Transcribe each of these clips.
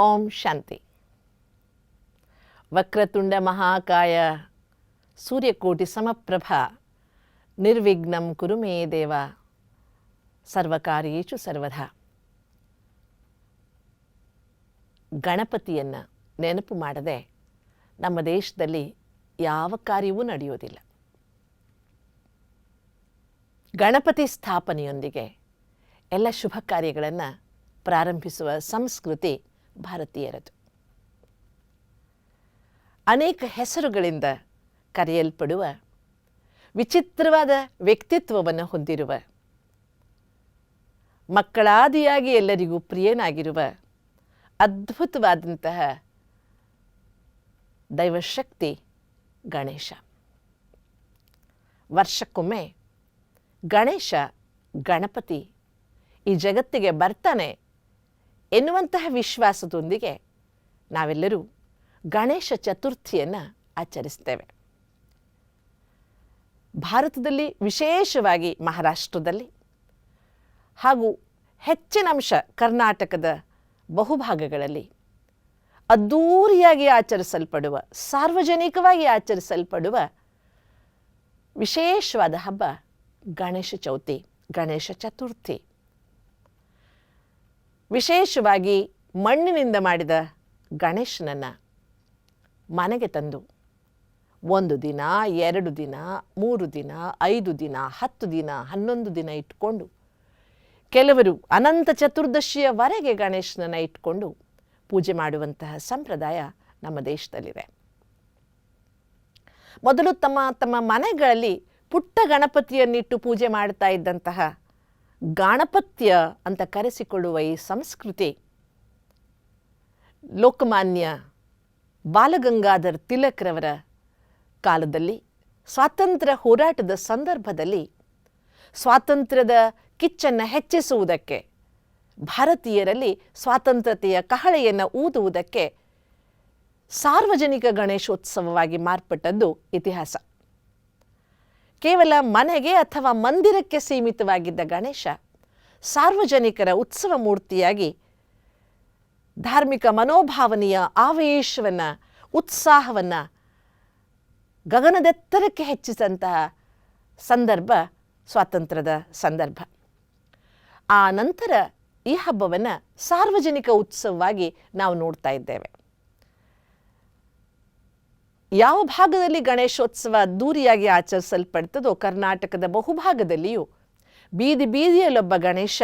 ಓಂ ಶಾಂತಿ. ವಕ್ರತುಂಡ ಮಹಾಕಾಯ ಸೂರ್ಯಕೋಟಿ ಸಮಪ್ರಭ ನಿರ್ವಿಘ್ನಂ ಕುರು ಮೇ ದೇವ ಸರ್ವಕಾರ್ಯೇಶು ಸರ್ವದಾ ಗಣಪತಿಯನ್ನು ನೆನಪು ಮಾಡದೆ ನಮ್ಮ ದೇಶದಲ್ಲಿ ಯಾವ ಕಾರ್ಯವೂ ನಡೆಯೋದಿಲ್ಲ ಗಣಪತಿ ಸ್ಥಾಪನೆಯೊಂದಿಗೆ ಎಲ್ಲ ಶುಭ ಕಾರ್ಯಗಳನ್ನು ಪ್ರಾರಂಭಿಸುವ ಸಂಸ್ಕೃತಿ ಭಾರತೀಯರದು. ಅನೇಕ ಹೆಸರುಗಳಿಂದ ಕರೆಯಲ್ಪಡುವ ವಿಚಿತ್ರವಾದ ವ್ಯಕ್ತಿತ್ವವನ್ನು ಹೊಂದಿರುವ, ಮಕ್ಕಳಾದಿಯಾಗಿ ಎಲ್ಲರಿಗೂ ಪ್ರಿಯನಾಗಿರುವ, ಅದ್ಭುತವಾದಂತಹ ದೈವಶಕ್ತಿ ಗಣೇಶ. ವರ್ಷಕ್ಕೊಮ್ಮೆ ಗಣೇಶ ಗಣಪತಿ ಈ ಜಗತ್ತಿಗೆ ಬರ್ತಾನೆ ಎನ್ನುವಂತಹ ವಿಶ್ವಾಸದೊಂದಿಗೆ ನಾವೆಲ್ಲರೂ ಗಣೇಶ ಚತುರ್ಥಿಯನ್ನು ಆಚರಿಸ್ತೇವೆ. ಭಾರತದಲ್ಲಿ ವಿಶೇಷವಾಗಿ ಮಹಾರಾಷ್ಟ್ರದಲ್ಲಿ ಹಾಗೂ ಹೆಚ್ಚಿನ ಅಂಶ ಕರ್ನಾಟಕದ ಬಹುಭಾಗಗಳಲ್ಲಿ ಅದ್ಧೂರಿಯಾಗಿ ಆಚರಿಸಲ್ಪಡುವ, ಸಾರ್ವಜನಿಕವಾಗಿ ಆಚರಿಸಲ್ಪಡುವ ವಿಶೇಷವಾದ ಹಬ್ಬ ಗಣೇಶ ಚೌತಿ, ಗಣೇಶ ಚತುರ್ಥಿ. ವಿಶೇಷವಾಗಿ ಮಣ್ಣಿನಿಂದ ಮಾಡಿದ ಗಣೇಶನನ್ನು ಮನೆಗೆ ತಂದು ಒಂದು ದಿನ, ಎರಡು ದಿನ, ಮೂರು ದಿನ, ಐದು ದಿನ, ಹತ್ತು ದಿನ, ಹನ್ನೊಂದು ದಿನ ಇಟ್ಕೊಂಡು ಕೆಲವರು ಅನಂತ ಚತುರ್ದಶಿಯವರೆಗೆ ಗಣೇಶನನ್ನು ಇಟ್ಕೊಂಡು ಪೂಜೆ ಮಾಡುವಂತಹ ಸಂಪ್ರದಾಯ ನಮ್ಮ ದೇಶದಲ್ಲಿದೆ. ಮೊದಲು ತಮ್ಮ ತಮ್ಮ ಮನೆಗಳಲ್ಲಿ ಪುಟ್ಟ ಗಣಪತಿಯನ್ನಿಟ್ಟು ಪೂಜೆ ಮಾಡ್ತಾ ಇದ್ದಂತಹ ಗಾಣಪತ್ಯ ಅಂತ ಕರೆಸಿಕೊಳ್ಳುವ ಈ ಸಂಸ್ಕೃತಿ ಲೋಕಮಾನ್ಯ ಬಾಲಗಂಗಾಧರ್ ತಿಲಕ್ರವರ ಕಾಲದಲ್ಲಿ, ಸ್ವಾತಂತ್ರ್ಯ ಹೋರಾಟದ ಸಂದರ್ಭದಲ್ಲಿ, ಸ್ವಾತಂತ್ರ್ಯದ ಕಿಚ್ಚನ್ನು ಹೆಚ್ಚಿಸುವುದಕ್ಕೆ, ಭಾರತೀಯರಲ್ಲಿ ಸ್ವಾತಂತ್ರ್ಯತೆಯ ಕಹಳೆಯನ್ನು ಊದುವುದಕ್ಕೆ ಸಾರ್ವಜನಿಕ ಗಣೇಶೋತ್ಸವವಾಗಿ ಮಾರ್ಪಟ್ಟದ್ದು ಇತಿಹಾಸ. ಕೇವಲ ಮನೆಗೆ ಅಥವಾ ಮಂದಿರಕ್ಕೆ ಸೀಮಿತವಾಗಿದ್ದ ಗಣೇಶ ಸಾರ್ವಜನಿಕರ ಉತ್ಸವ ಮೂರ್ತಿಯಾಗಿ ಧಾರ್ಮಿಕ ಮನೋಭಾವನೆಯ ಆವೇಶವನ್ನು, ಉತ್ಸಾಹವನ್ನು ಗಗನದೆತ್ತರಕ್ಕೆ ಹೆಚ್ಚಿಸಿದಂತಹ ಸಂದರ್ಭ, ಸ್ವಾತಂತ್ರ್ಯದ ಸಂದರ್ಭ. ಆ ನಂತರ ಈ ಹಬ್ಬವನ್ನು ಸಾರ್ವಜನಿಕ ಉತ್ಸವವಾಗಿ ನಾವು ನೋಡ್ತಾ ಇದ್ದೇವೆ. ಯಾವ ಭಾಗದಲ್ಲಿ ಗಣೇಶೋತ್ಸವ ಅದ್ದೂರಿಯಾಗಿ ಆಚರಿಸಲ್ಪಡ್ತದೋ ಕರ್ನಾಟಕದ ಬಹುಭಾಗದಲ್ಲಿಯೂ ಬೀದಿ ಬೀದಿಯಲ್ಲೊಬ್ಬ ಗಣೇಶ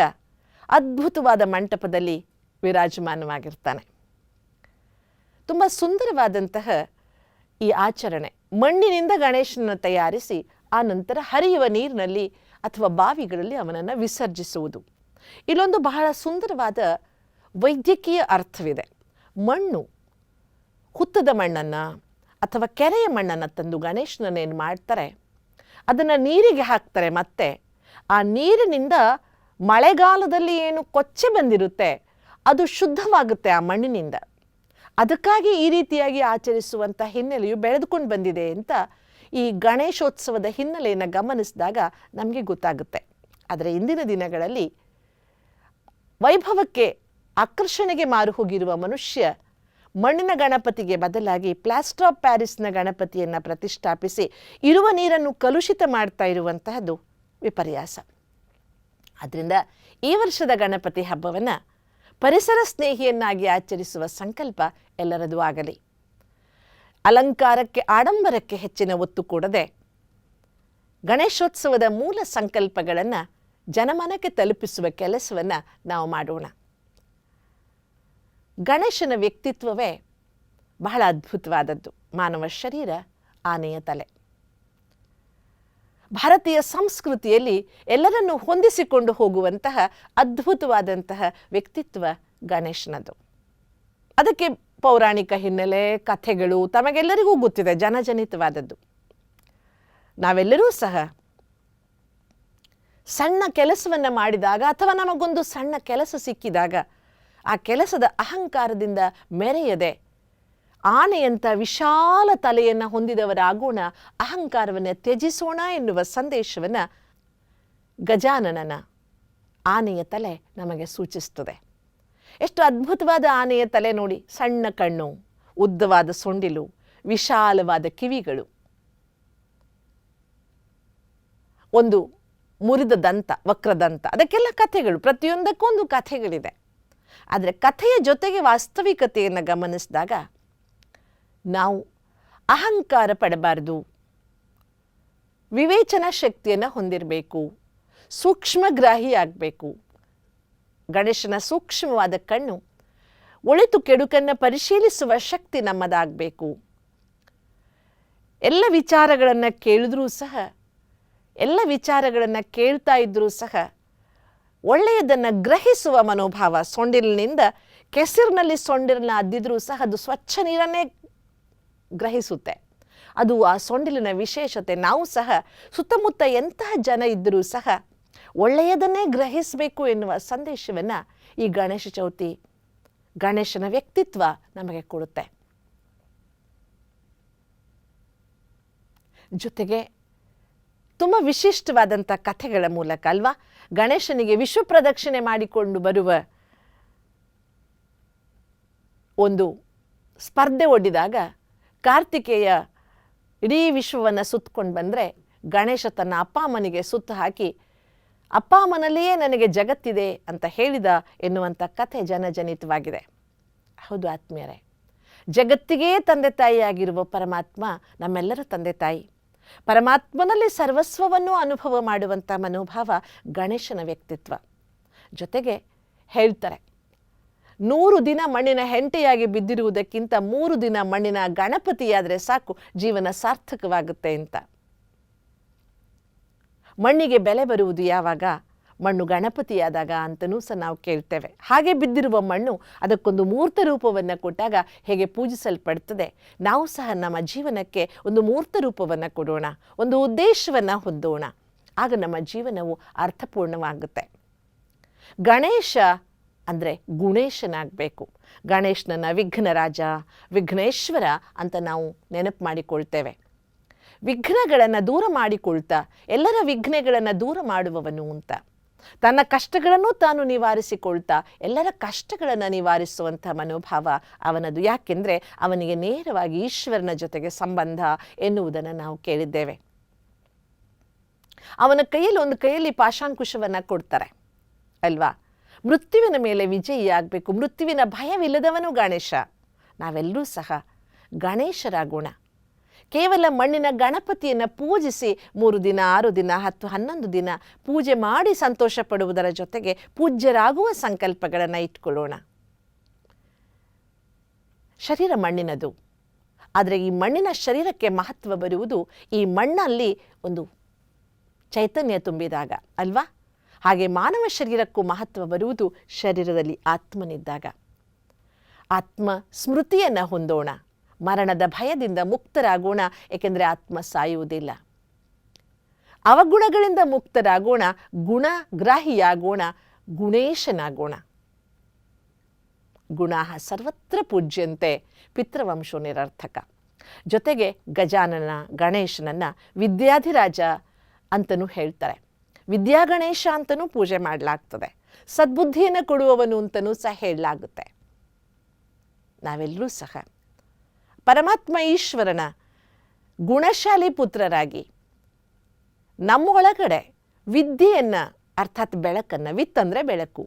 ಅದ್ಭುತವಾದ ಮಂಟಪದಲ್ಲಿ ವಿರಾಜಮಾನವಾಗಿರ್ತಾನೆ. ತುಂಬ ಸುಂದರವಾದಂತಹ ಈ ಆಚರಣೆ, ಮಣ್ಣಿನಿಂದ ಗಣೇಶನನ್ನು ತಯಾರಿಸಿ ಆ ನಂತರ ಹರಿಯುವ ನೀರಿನಲ್ಲಿ ಅಥವಾ ಬಾವಿಗಳಲ್ಲಿ ಅವನನ್ನು ವಿಸರ್ಜಿಸುವುದು. ಇಲ್ಲೊಂದು ಬಹಳ ಸುಂದರವಾದ ವೈದ್ಯಕೀಯ ಅರ್ಥವಿದೆ. ಮಣ್ಣು, ಹುತ್ತದ ಮಣ್ಣನ್ನು ಅಥವಾ ಕೆರೆಯ ಮಣ್ಣನ್ನು ತಂದು ಗಣೇಶನನ್ನು ಏನು ಮಾಡ್ತಾರೆ? ಅದನ್ನು ನೀರಿಗೆ ಹಾಕ್ತಾರೆ ಮತ್ತೆ. ಆ ನೀರಿನಿಂದ ಮಳೆಗಾಲದಲ್ಲಿ ಏನು ಕೊಚ್ಚೆ ಬಂದಿರುತ್ತೆ, ಅದು ಶುದ್ಧವಾಗುತ್ತೆ ಆ ಮಣ್ಣಿನಿಂದ. ಅದಕ್ಕಾಗಿ ಈ ರೀತಿಯಾಗಿ ಆಚರಿಸುವಂಥ ಹಿನ್ನೆಲೆಯು ಬೆಳೆದುಕೊಂಡು ಬಂದಿದೆ ಅಂತ ಈ ಗಣೇಶೋತ್ಸವದ ಹಿನ್ನೆಲೆಯನ್ನು ಗಮನಿಸಿದಾಗ ನಮಗೆ ಗೊತ್ತಾಗುತ್ತೆ. ಆದರೆ ಇಂದಿನ ದಿನಗಳಲ್ಲಿ ವೈಭವಕ್ಕೆ ಆಕರ್ಷಣೆಗೆ ಮಾರು ಹೋಗಿರುವ ಮನುಷ್ಯ ಮಣ್ಣಿನ ಗಣಪತಿಗೆ ಬದಲಾಗಿ ಪ್ಲಾಸ್ಟರ್ ಆಫ್ ಪ್ಯಾರಿಸ್ನ ಗಣಪತಿಯನ್ನು ಪ್ರತಿಷ್ಠಾಪಿಸಿ ಇರುವ ನೀರನ್ನು ಕಲುಷಿತ ಮಾಡ್ತಾ ಇರುವಂತಹದ್ದು ವಿಪರ್ಯಾಸ. ಆದ್ದರಿಂದ ಈ ವರ್ಷದ ಗಣಪತಿ ಹಬ್ಬವನ್ನು ಪರಿಸರ ಸ್ನೇಹಿಯನ್ನಾಗಿ ಆಚರಿಸುವ ಸಂಕಲ್ಪ ಎಲ್ಲರದೂ ಆಗಲಿ. ಅಲಂಕಾರಕ್ಕೆ ಆಡಂಬರಕ್ಕೆ ಹೆಚ್ಚಿನ ಒತ್ತು ಕೊಡದೆ ಗಣೇಶೋತ್ಸವದ ಮೂಲ ಸಂಕಲ್ಪಗಳನ್ನು ಜನಮನಕ್ಕೆ ತಲುಪಿಸುವ ಕೆಲಸವನ್ನು ನಾವು ಮಾಡೋಣ. ಗಣೇಶನ ವ್ಯಕ್ತಿತ್ವವೇ ಬಹಳ ಅದ್ಭುತವಾದದ್ದು. ಮಾನವ ಶರೀರ, ಆನೆಯ ತಲೆ. ಭಾರತೀಯ ಸಂಸ್ಕೃತಿಯಲ್ಲಿ ಎಲ್ಲರನ್ನು ಹೊಂದಿಸಿಕೊಂಡು ಹೋಗುವಂತಹ ಅದ್ಭುತವಾದಂತಹ ವ್ಯಕ್ತಿತ್ವ ಗಣೇಶನದು. ಅದಕ್ಕೆ ಪೌರಾಣಿಕ ಹಿನ್ನೆಲೆ, ಕಥೆಗಳು ತಮಗೆಲ್ಲರಿಗೂ ಗೊತ್ತಿದೆ, ಜನಜನಿತವಾದದ್ದು. ನಾವೆಲ್ಲರೂ ಸಹ ಸಣ್ಣ ಕೆಲಸವನ್ನು ಮಾಡಿದಾಗ ಅಥವಾ ನಮಗೊಂದು ಸಣ್ಣ ಕೆಲಸ ಸಿಕ್ಕಿದಾಗ ಆ ಕೆಲಸದ ಅಹಂಕಾರದಿಂದ ಮೆರೆಯದೆ ಆನೆಯಂಥ ವಿಶಾಲ ತಲೆಯನ್ನು ಹೊಂದಿದವರಾಗೋಣ ಅಹಂಕಾರವನ್ನು ತ್ಯಜಿಸೋಣ ಎನ್ನುವ ಸಂದೇಶವನ್ನು ಗಜಾನನನ ಆನೆಯ ತಲೆ ನಮಗೆ ಸೂಚಿಸ್ತದೆ. ಎಷ್ಟು ಅದ್ಭುತವಾದ ಆನೆಯ ತಲೆ ನೋಡಿ, ಸಣ್ಣ ಕಣ್ಣು, ಉದ್ದವಾದ ಸೊಂಡಿಲು, ವಿಶಾಲವಾದ ಕಿವಿಗಳು. ಒಂದು ಮುರಿದ ದಂತ, ವಕ್ರದಂತ, ಅದಕ್ಕೆಲ್ಲ ಕಥೆಗಳು ಪ್ರತಿಯೊಂದಕ್ಕೊಂದು ಕಥೆಗಳಿದೆ. ಆದರೆ ಕಥೆಯ ಜೊತೆಗೆ ವಾಸ್ತವಿಕತೆಯನ್ನು ಗಮನಿಸಿದಾಗ ನಾವು ಅಹಂಕಾರ ಪಡಬಾರ್ದು. ವಿವೇಚನಾ ಶಕ್ತಿಯನ್ನು ಹೊಂದಿರಬೇಕು. ಸೂಕ್ಷ್ಮಗ್ರಾಹಿ ಆಗಬೇಕು. ಗಣೇಶನ ಸೂಕ್ಷ್ಮವಾದ ಕಣ್ಣು ಒಳಿತು ಕೆಡುಕನ್ನು ಪರಿಶೀಲಿಸುವ ಶಕ್ತಿ ನಮ್ಮದಾಗಬೇಕು. ಎಲ್ಲ ವಿಚಾರಗಳನ್ನು ಕೇಳಿದ್ರೂ ಸಹ, ಎಲ್ಲ ವಿಚಾರಗಳನ್ನು ಕೇಳ್ತಾ ಇದ್ದರೂ ಸಹ ಒಳ್ಳೆಯದನ್ನು ಗ್ರಹಿಸುವ ಮನೋಭಾವ ಸೊಂಡಿಲಿನಿಂದ ಕೆಸರಿನಲ್ಲಿ ಸೊಂಡಿಲನ್ನ ಅದ್ದಿದ್ರೂ ಸಹ ಅದು ಸ್ವಚ್ಛ ನೀರನ್ನೇ ಗ್ರಹಿಸುತ್ತೆ. ಅದು ಆ ಸೊಂಡಿಲಿನ ವಿಶೇಷತೆ. ನಾವು ಸಹ ಸುತ್ತಮುತ್ತ ಎಂತಹ ಜನ ಇದ್ದರೂ ಸಹ ಒಳ್ಳೆಯದನ್ನೇ ಗ್ರಹಿಸಬೇಕು ಎನ್ನುವ ಸಂದೇಶವನ್ನು ಈ ಗಣೇಶ ಚೌತಿ ಗಣೇಶನ ವ್ಯಕ್ತಿತ್ವ ನಮಗೆ ಕೊಡುತ್ತೆ. ಜೊತೆಗೆ ತುಂಬ ವಿಶಿಷ್ಟವಾದಂಥ ಕಥೆಗಳ ಮೂಲಕ ಅಲ್ವಾ? ಗಣೇಶನಿಗೆ ವಿಶ್ವ ಪ್ರದಕ್ಷಿಣೆ ಮಾಡಿಕೊಂಡು ಬರುವ ಒಂದು ಸ್ಪರ್ಧೆ ಒಡ್ಡಿದಾಗ ಕಾರ್ತಿಕೇಯ ಇಡೀ ವಿಶ್ವವನ್ನು ಸುತ್ತಕೊಂಡು ಬಂದರೆ ಗಣೇಶ ತನ್ನ ಅಪ್ಪ ಅಮ್ಮನಿಗೆ ಸುತ್ತು ಹಾಕಿ, ಅಪ್ಪ ಅಮ್ಮನಲ್ಲಿಯೇ ನನಗೆ ಜಗತ್ತಿದೆ ಅಂತ ಹೇಳಿದ ಎನ್ನುವಂಥ ಕಥೆ ಜನಜನಿತವಾಗಿದೆ. ಹೌದು ಆತ್ಮೀಯರೇ, ಜಗತ್ತಿಗೇ ತಂದೆ ತಾಯಿಯಾಗಿರುವ ಪರಮಾತ್ಮ ನಮ್ಮೆಲ್ಲರ ತಂದೆ ತಾಯಿ. ಪರಮಾತ್ಮನಲ್ಲಿ ಸರ್ವಸ್ವವನ್ನು ಅನುಭವ ಮಾಡುವಂಥ ಮನೋಭಾವ ಗಣೇಶನ ವ್ಯಕ್ತಿತ್ವ. ಜೊತೆಗೆ ಹೇಳ್ತಾರೆ, ನೂರು ದಿನ ಮಣ್ಣಿನ ಹೆಂಟೆಯಾಗಿ ಬಿದ್ದಿರುವುದಕ್ಕಿಂತ ಮೂರು ದಿನ ಮಣ್ಣಿನ ಗಣಪತಿಯಾದರೆ ಸಾಕು, ಜೀವನ ಸಾರ್ಥಕವಾಗುತ್ತೆ ಅಂತ. ಮಣ್ಣಿಗೆ ಬೆಲೆ ಬರುವುದು ಯಾವಾಗ? ಮಣ್ಣು ಗಣಪತಿಯಾದಾಗ ಅಂತಲೂ ಸಹ ನಾವು ಕೇಳ್ತೇವೆ. ಹಾಗೆ ಬಿದ್ದಿರುವ ಮಣ್ಣು ಅದಕ್ಕೊಂದು ಮೂರ್ತ ರೂಪವನ್ನು ಕೊಟ್ಟಾಗ ಹೇಗೆ ಪೂಜಿಸಲ್ಪಡ್ತದೆ? ನಾವು ಸಹ ನಮ್ಮ ಜೀವನಕ್ಕೆ ಒಂದು ಮೂರ್ತ ರೂಪವನ್ನು ಕೊಡೋಣ, ಒಂದು ಉದ್ದೇಶವನ್ನು ಹೊಂದೋಣ. ಆಗ ನಮ್ಮ ಜೀವನವು ಅರ್ಥಪೂರ್ಣವಾಗುತ್ತೆ. ಗಣೇಶ ಅಂದರೆ ಗುಣೇಶನಾಗಬೇಕು. ಗಣೇಶನನ್ನ ವಿಘ್ನರಾಜ ವಿಘ್ನೇಶ್ವರ ಅಂತ ನಾವು ನೆನಪು ಮಾಡಿಕೊಳ್ತೇವೆ. ವಿಘ್ನಗಳನ್ನು ದೂರ ಮಾಡಿಕೊಳ್ತಾ ಎಲ್ಲರ ವಿಘ್ನಗಳನ್ನು ದೂರ ಮಾಡುವವನು ಅಂತ. ತನ್ನ ಕಷ್ಟಗಳನ್ನು ತಾನು ನಿವಾರಿಸಿಕೊಳ್ತಾ, ಎಲ್ಲರ ಕಷ್ಟಗಳನ್ನು ನಿವಾರಿಸುವಂಥ ಮನೋಭಾವ ಅವನದು. ಯಾಕೆಂದರೆ ಅವನಿಗೆ ನೇರವಾಗಿ ಈಶ್ವರನ ಜೊತೆಗೆ ಸಂಬಂಧ ಎನ್ನುವುದನ್ನು ನಾವು ಕೇಳಿದ್ದೇವೆ. ಅವನ ಕೈಯಲ್ಲಿ ಒಂದು ಕೈಯಲ್ಲಿ ಪಾಶಾಂಕುಶವನ್ನು ಕೊಡ್ತಾರೆ, ಅಲ್ವಾ? ಮೃತ್ಯುವಿನ ಮೇಲೆ ವಿಜಯಿಯಾಗಬೇಕು ಮೃತ್ಯುವಿನ ಭಯವಿಲ್ಲದವನು ಗಣೇಶ. ನಾವೆಲ್ಲರೂ ಸಹ ಗಣೇಶರಾಗೋಣ ಕೇವಲ ಮಣ್ಣಿನ ಗಣಪತಿಯನ್ನು ಪೂಜಿಸಿ ಮೂರು ದಿನ, ಆರು ದಿನ, ಹತ್ತು, ಹನ್ನೊಂದು ದಿನ ಪೂಜೆ ಮಾಡಿ ಸಂತೋಷ ಪಡುವುದರ ಜೊತೆಗೆ ಪೂಜ್ಯರಾಗುವ ಸಂಕಲ್ಪಗಳನ್ನು ಇಟ್ಕೊಳ್ಳೋಣ. ಶರೀರ ಮಣ್ಣಿನದು. ಆದರೆ ಈ ಮಣ್ಣಿನ ಶರೀರಕ್ಕೆ ಮಹತ್ವ ಬರುವುದು ಈ ಮಣ್ಣಲ್ಲಿ ಒಂದು ಚೈತನ್ಯ ತುಂಬಿದಾಗ ಅಲ್ವಾ? ಹಾಗೆ ಮಾನವ ಶರೀರಕ್ಕೂ ಮಹತ್ವ ಬರುವುದು ಶರೀರದಲ್ಲಿ ಆತ್ಮನಿದ್ದಾಗ. ಆತ್ಮ ಸ್ಮೃತಿಯನ್ನು ಹೊಂದೋಣ. ಮರಣದ ಭಯದಿಂದ ಮುಕ್ತರಾಗೋಣ, ಏಕೆಂದರೆ ಆತ್ಮ ಸಾಯುವುದಿಲ್ಲ. ಅವಗುಣಗಳಿಂದ ಮುಕ್ತರಾಗೋಣ, ಗುಣಗ್ರಾಹಿಯಾಗೋಣ, ಗುಣೇಶನಾಗೋಣ. ಗುಣ ಸರ್ವತ್ರ ಪೂಜ್ಯಂತೆ, ಪಿತೃವಂಶೋ ನಿರರ್ಥಕ. ಜೊತೆಗೆ ಗಜಾನನ, ಗಣೇಶನನ್ನು ವಿದ್ಯಾಧಿರಾಜ ಅಂತಲೂ ಹೇಳ್ತಾರೆ. ವಿದ್ಯಾಗಣೇಶ ಅಂತಲೂ ಪೂಜೆ ಮಾಡಲಾಗ್ತದೆ. ಸದ್ಬುದ್ಧಿಯನ್ನು ಕೊಡುವವನು ಅಂತಲೂ ಸಹ ಹೇಳಲಾಗುತ್ತೆ. ನಾವೆಲ್ಲರೂ ಸಹ ಪರಮಾತ್ಮ ಈಶ್ವರನ ಗುಣಶಾಲಿ ಪುತ್ರರಾಗಿ ನಮ್ಮೊಳಗಡೆ ವಿದ್ಯೆಯನ್ನು, ಅರ್ಥಾತ್ ಬೆಳಕನ್ನು ವಿತ್ತಂದರೆ ಬೆಳಕು,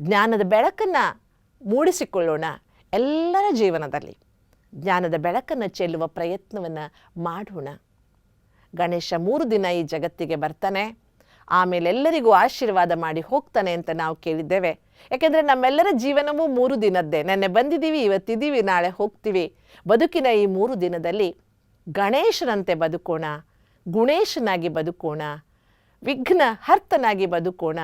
ಜ್ಞಾನದ ಬೆಳಕನ್ನು ಮೂಡಿಸಿಕೊಳ್ಳೋಣ ಎಲ್ಲರ ಜೀವನದಲ್ಲಿ. ಜ್ಞಾನದ ಬೆಳಕನ್ನು ಚೆಲ್ಲುವ ಪ್ರಯತ್ನವನ್ನು ಮಾಡೋಣ. ಗಣೇಶ ಮೂರು ದಿನ ಈ ಜಗತ್ತಿಗೆ ಬರ್ತಾನೆ. ಆಮೇಲೆ ಎಲ್ಲರಿಗೂ ಆಶೀರ್ವಾದ ಮಾಡಿ ಹೋಗ್ತಾನೆ ಅಂತ ನಾವು ಕೇಳಿದ್ದೇವೆ. ಯಾಕೆಂದರೆ ನಮ್ಮೆಲ್ಲರ ಜೀವನವೂ ಮೂರು ದಿನದ್ದೇ. ನೆನ್ನೆ ಬಂದಿದ್ದೀವಿ, ಇವತ್ತಿದ್ದೀವಿ, ನಾಳೆ ಹೋಗ್ತೀವಿ. ಬದುಕಿನ ಈ ಮೂರು ದಿನದಲ್ಲಿ ಗಣೇಶನಂತೆ ಬದುಕೋಣ, ಗುಣೇಶನಾಗಿ ಬದುಕೋಣ, ವಿಘ್ನ ಹರ್ತನಾಗಿ ಬದುಕೋಣ.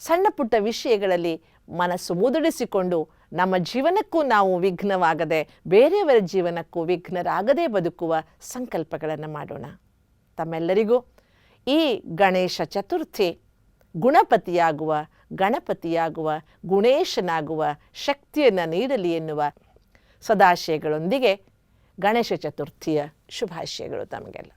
ಸಣ್ಣ ಪುಟ್ಟ ವಿಷಯಗಳಲ್ಲಿ ಮನಸ್ಸು ಮುದುಡಿಸಿಕೊಂಡು ನಮ್ಮ ಜೀವನಕ್ಕೂ ನಾವು ವಿಘ್ನವಾಗದೆ, ಬೇರೆಯವರ ಜೀವನಕ್ಕೂ ವಿಘ್ನರಾಗದೇ ಬದುಕುವ ಸಂಕಲ್ಪಗಳನ್ನು ಮಾಡೋಣ. ತಮ್ಮೆಲ್ಲರಿಗೂ ಈ ಗಣೇಶ ಚತುರ್ಥಿ ಗುಣಪತಿಯಾಗುವ ಗಣಪತಿಯಾಗುವ ಗುಣೇಶನಾಗುವ ಶಕ್ತಿಯನ್ನು ನೀಡಲಿ ಎನ್ನುವ ಸದಾಶಯಗಳೊಂದಿಗೆ ಗಣೇಶ ಚತುರ್ಥಿಯ ಶುಭಾಶಯಗಳು ತಮಗೆಲ್ಲ.